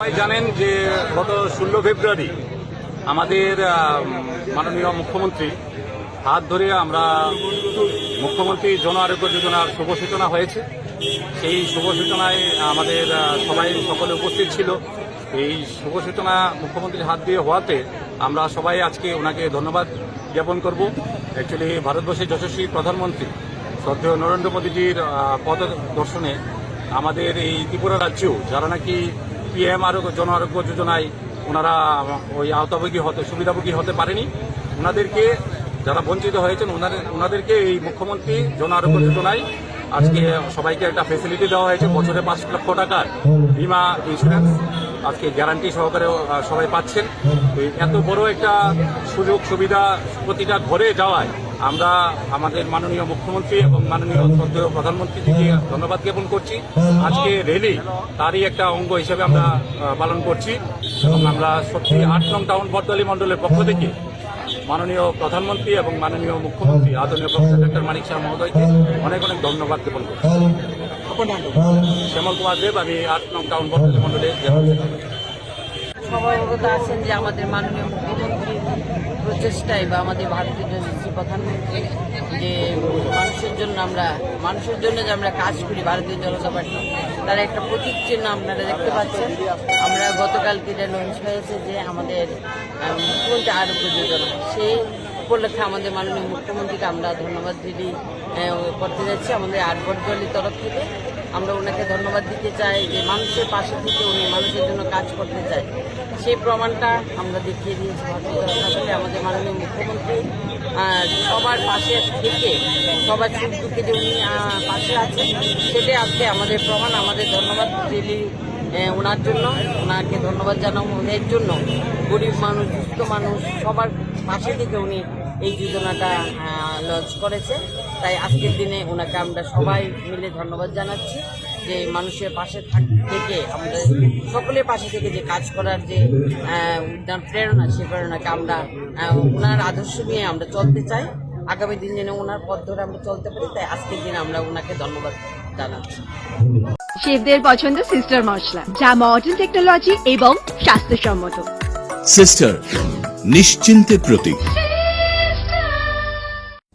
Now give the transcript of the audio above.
সবাই জানেন যে গত ষোলো ফেব্রুয়ারি আমাদের মাননীয় মুখ্যমন্ত্রী হাত ধরে আমরা মুখ্যমন্ত্রী জন আরোগ্য যোজনার শুভ সূচনা হয়েছে। সেই শুভ সূচনায় আমাদের সবাই সকলে উপস্থিত ছিল। এই শুভ সূচনা মুখ্যমন্ত্রীর হাত দিয়ে হওয়াতে আমরা সবাই আজকে ওনাকে ধন্যবাদ জ্ঞাপন করব। অ্যাকচুয়ালি ভারতবর্ষের যশস্বী প্রধানমন্ত্রী শ্রদ্ধেয় নরেন্দ্র মোদীজির পদ দর্শনে আমাদের এই ত্রিপুরা রাজ্যেও যারা নাকি পিএম আরোগ্য জন আরোগ্য যোজনায় ওনারা ওই আওতাভোগী হতে, সুবিধাভোগী হতে পারেনি। ওনাদেরকে যারা বঞ্চিত হয়েছেন, ওনাদের, ওনাদেরকে এই মুখ্যমন্ত্রী জন আরোগ্য যোজনায় আজকে সবাইকে একটা ফেসিলিটি দেওয়া হয়েছে, বছরে পাঁচ লক্ষ টাকার বিমা ইন্স্যুরেন্স আজকে গ্যারান্টি সহকারে সবাই পাচ্ছেন। এত বড় একটা সুযোগ সুবিধা প্রতিটা ঘরে যাওয়ায় আমরা আমাদের মাননীয় মুখ্যমন্ত্রী এবং মাননীয় শ্রদ্ধেয় প্রধানমন্ত্রীকে ধন্যবাদ জ্ঞাপন করছি। আজকে রেলি তারই একটা অঙ্গ হিসেবে আমরা পালন করছি এবং আমরা সত্যি আট নং টাউন বর্দলী মণ্ডলের পক্ষ থেকে মাননীয় প্রধানমন্ত্রী এবং মাননীয় মুখ্যমন্ত্রী আদরণীয় প্রফেসর ডক্টর মানিক শাহ মহোদয়কে অনেক অনেক ধন্যবাদ জ্ঞাপন করছি। শ্যামল কুমার দেব আমি আট নং টাউন বর্দলী মণ্ডলের জেলা সবাই অবগত আছেন যে আমাদের মাননীয় মুখ্যমন্ত্রীর প্রচেষ্টায় বা আমাদের ভারতীয় যশস্বী প্রধানমন্ত্রী, যে মানুষের জন্য আমরা, মানুষের জন্য যে আমরা কাজ করি ভারতীয় জনতা পার্টি তার একটা প্রতীক চিহ্ন আপনারা দেখতে পাচ্ছেন। আমরা গতকালকে এটা লঞ্চ হয়েছে যে আমাদের মুখ্যমন্ত্রী আরোগ্য যোজনা সেই উপলক্ষে আমাদের মাননীয় মুখ্যমন্ত্রীকে আমরা ধন্যবাদ দিলি করতে যাচ্ছি আমাদের আটবট দলের তরফ থেকে। আমরা ওনাকে ধন্যবাদ দিতে চাই যে মানুষের পাশে থেকে উনি মানুষের জন্য কাজ করতে চায়। সেই প্রমাণটা আমরা দেখিয়ে দিয়েছি ভারতীয় জনতা পার্টি আমাদের মাননীয় মুখ্যমন্ত্রী। সবার পাশে থেকে, সবার সুখ দুঃখে যে উনি পাশে আছেন, সেটাই আজকে আমাদের প্রমাণ, আমাদের ধন্যবাদ রিলি ওনার জন্য। ওনাকে ধন্যবাদ জানাব এর জন্য। গরিব মানুষ দুস্থ মানুষ, সবার পাশে থেকে উনি এই যোজনাটা লঞ্চ করেছে। তাই আজকের দিনে ওনাকে আমরা সবাই মিলে ধন্যবাদ জানাচ্ছি যে মানুষের পাশে থাক- থেকে আমাদের সকলের পাশে থেকে যে কাজ করার যে আহ, উদ্যান প্রেরণা সেই প্রেরণাকে আমরা আহ, ওনার আদর্শ নিয়ে আমরা চলতে চাই। আগামী দিন যেন ওনার পথ ধরে আমরা চলতে পারি তাই আজকের দিনে আমরা ওনাকে ধন্যবাদ জানাচ্ছি। শেফদের পছন্দ সিস্টার মশলা যা মডার্ন টেকনোলজি এবং স্বাস্থ্যসম্মত। সিস্টার নিশ্চিন্তের প্রতীক।